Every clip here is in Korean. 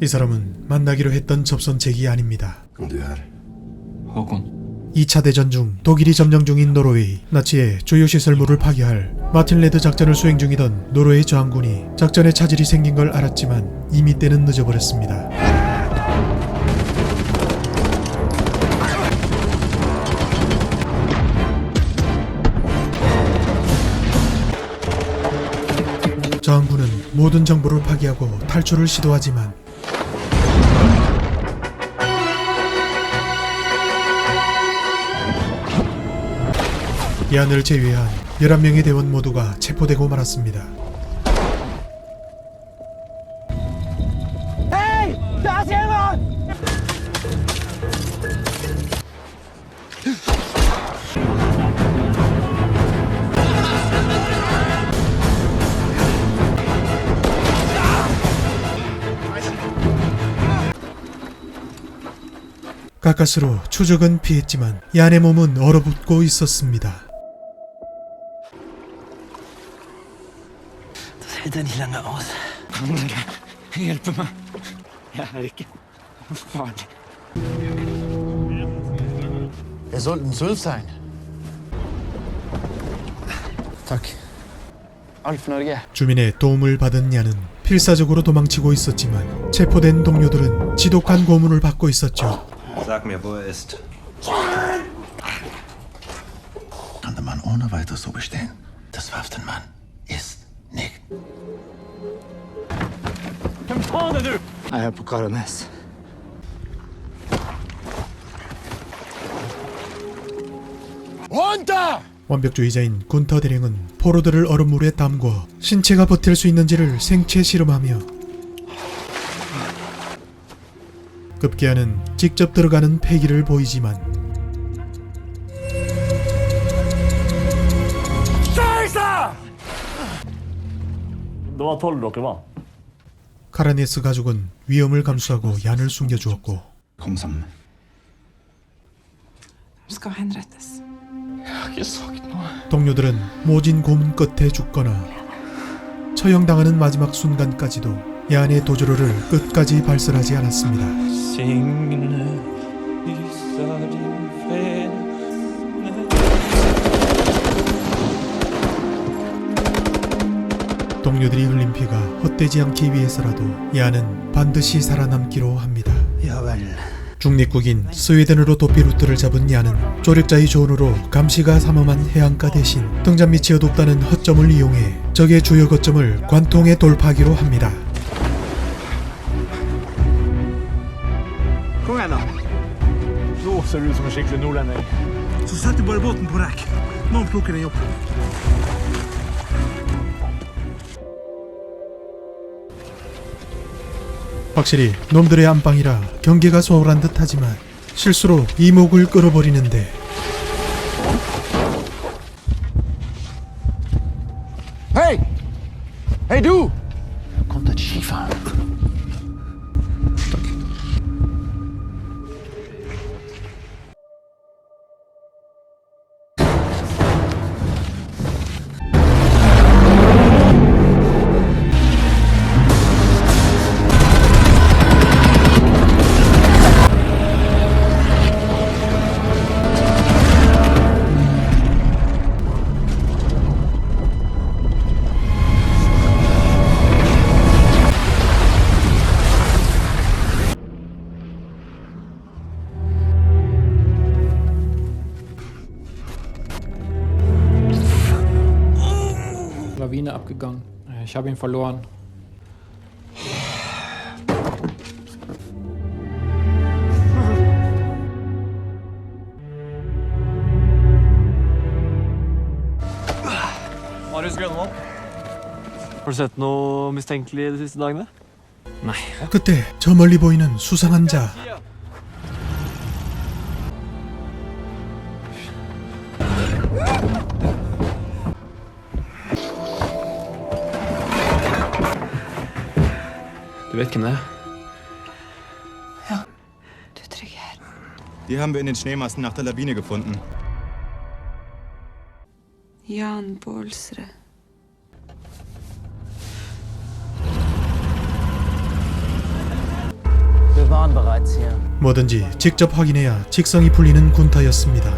이 사람은 만나기로 했던 접선책이 아닙니다. Und du är? Håkon. 2차 대전 중 독일이 점령 중인 노르웨이, 나치의 주요 시설물을 파괴할 마틴 레드 작전을 수행 중이던 노르웨이 저항군이 작전에 차질이 생긴 걸 알았지만 이미 때는 늦어버렸습니다. 저항군은 모든 정보를 파기하고 탈출을 시도하지만 야을 제외한 11명의 대원 모두가 체포되고 말았습니다. 가까스로 추적은 피했지만 얀의 몸은 얼어붙고 있었습니다. Hält er nicht lange aus. Hjelpe meg. Jeg er ikke farlig. Er sollten zwölf sein. Norge. 주민의 도움을 받은 얀은 필사적으로 도망치고 있었지만 체포된 동료들은 지독한 고문을 받고 있었죠. Sag mir, wo er ist. Konnte man ohne weiteres so bestehen. Das warf den Mann. Nicht. Jeg er på Karanes. Runter! 완벽주의자인 군터 대령은 포로들을 얼음물에 담궈 신체가 버틸 수 있는지를 생체 실험하며 급기야는 직접 들어가는 폐기를 보이지만 Dere var. 카라네스 가족은 위험을 감수하고 얀을 숨겨주었고. 동료들은 모진 고문 끝에 죽거나 처형당하는 마지막 순간까지도 얀의 도주로를 끝까지 발설하지 않았습니다. 동료들이 흘린 피가 헛되지 않기 위해서라도 얀은 반드시 살아남기로 합니다. 중립국인 스웨덴으로 도피 루트를 잡은 야는 조력자의 조언으로 감시가 삼엄한 해안가 대신 등잔 밑이 어둡다는 허점을 이용해 적의 주요 거점을 관통해 돌파하기로 합니다. Ser ut som en. Så båten på den. 확실히 놈들의 안방이라 경계가 소홀한 듯 하지만 실수로 이목을 끌어버리는데 Hey! Hey du! Kommt skifahren. Ich habe ihn verloren. Marius Grønvold. Har du sett noe mistenkelig de siste dagene? Nei. 그때 저 멀리 보이는 수상한 자 Du vet hvem det er? Du er trygg her. Die haben wir in den Schneemassen nach der Lawine gefunden. Jan Bålsrud. waren bereits hier. 뭐든지 직접 확인해야 직성이 풀리는 군타였습니다.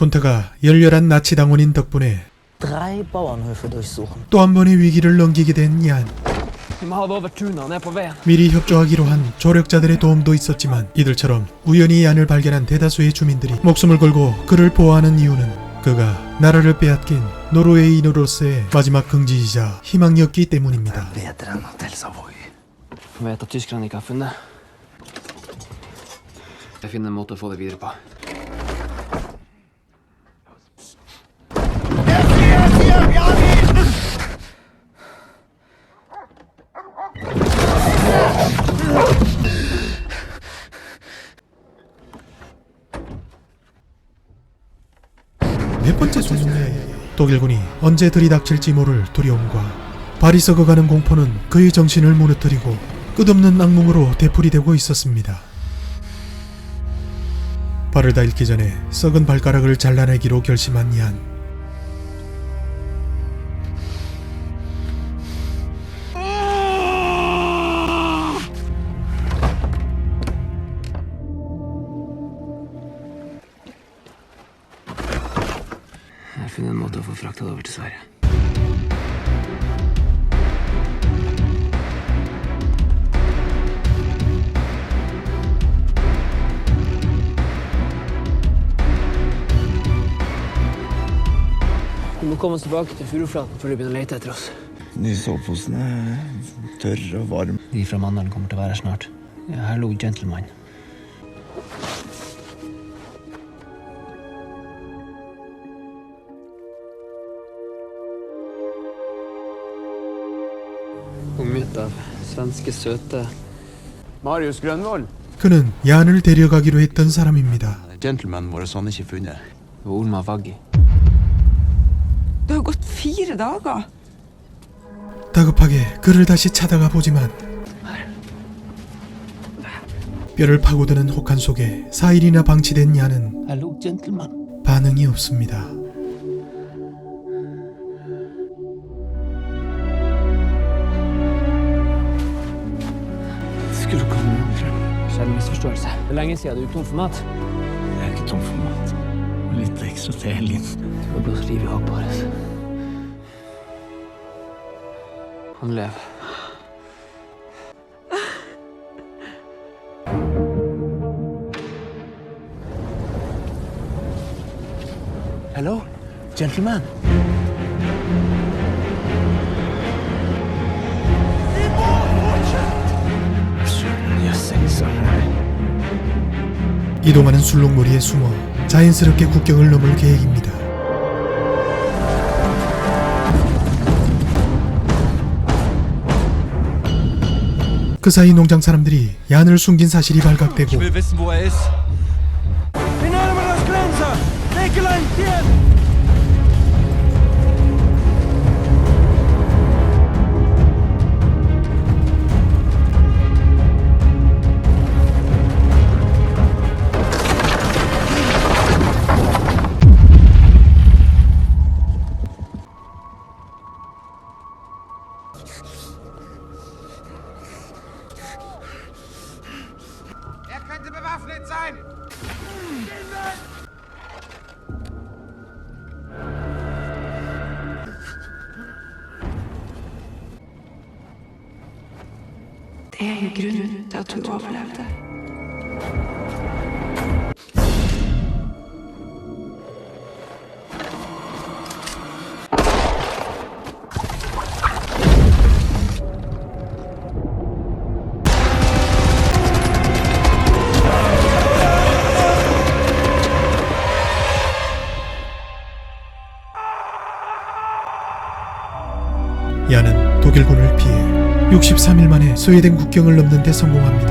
군타가 열렬한 나치 당원인 덕분에 Drei Bauernhöfe durchsuchen. 또한 번의 위기를 넘기게 된 얀. 미리 협조하기로 한 조력자들의 도움도 있었지만 이들처럼 우연히 얀을 발견한 대다수의 주민들이 목숨을 걸고 그를 보호하는 이유는 그가 나라를 빼앗긴 노르웨이인으로서의 마지막 긍지이자 희망이었기 때문입니다. 독일군이 언제 들이닥칠지 모를 두려움과 발이 썩어가는 공포는 그의 정신을 무너뜨리고 끝없는 악몽으로 되풀이되고 있었습니다. 발을 다 잃기 전에 썩은 발가락을 잘라내기로 결심한 얀. Jeg få frakta det over til Sverige. Vi må komme oss tilbake til Furuflaten før de begynner å lete etter oss. De soveposene er tørre og varme. De fra Mandalen kommer til å være her snart. Ja, her lå Gentleman. Omgitt av svenske søte Marius Grønvoll. 그는 얀을 데려가기로 했던 사람입니다. Er ikke funnet. og Olma Vaggi. Det har gått fire dager. 다급하게 그를 다시 찾아가 보지만 뼈를 파고드는 혹한 속에 4일이나 방치된 Gentleman. 반응이 없습니다. Skulle komme noen andre? Skjedde misforståelse. Det er lenge siden du er tom for mat. Jeg er ikke tom for mat. Litt ekstra til helgen. Du har blåst liv i håpet vårt. Han lever. Hello, gentleman. 이동하는 술록머리에 숨어 자연스럽게 국경을 넘을 계획입니다. 그 사이 농장 사람들이 얀을 숨긴 사실이 발각되고 er jo grunnen til at hun overlevde. 스웨덴 국경을 넘는 데 성공합니다.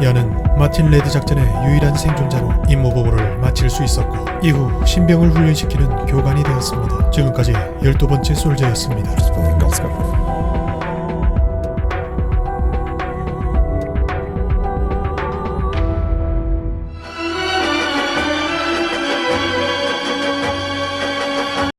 야는 마틴 레드 작전의 유일한 생존자로 임무 보고를 마칠 수 있었고 이후 신병을 훈련시키는 교관이 되었습니다. 지금까지 12번째 솔저였습니다.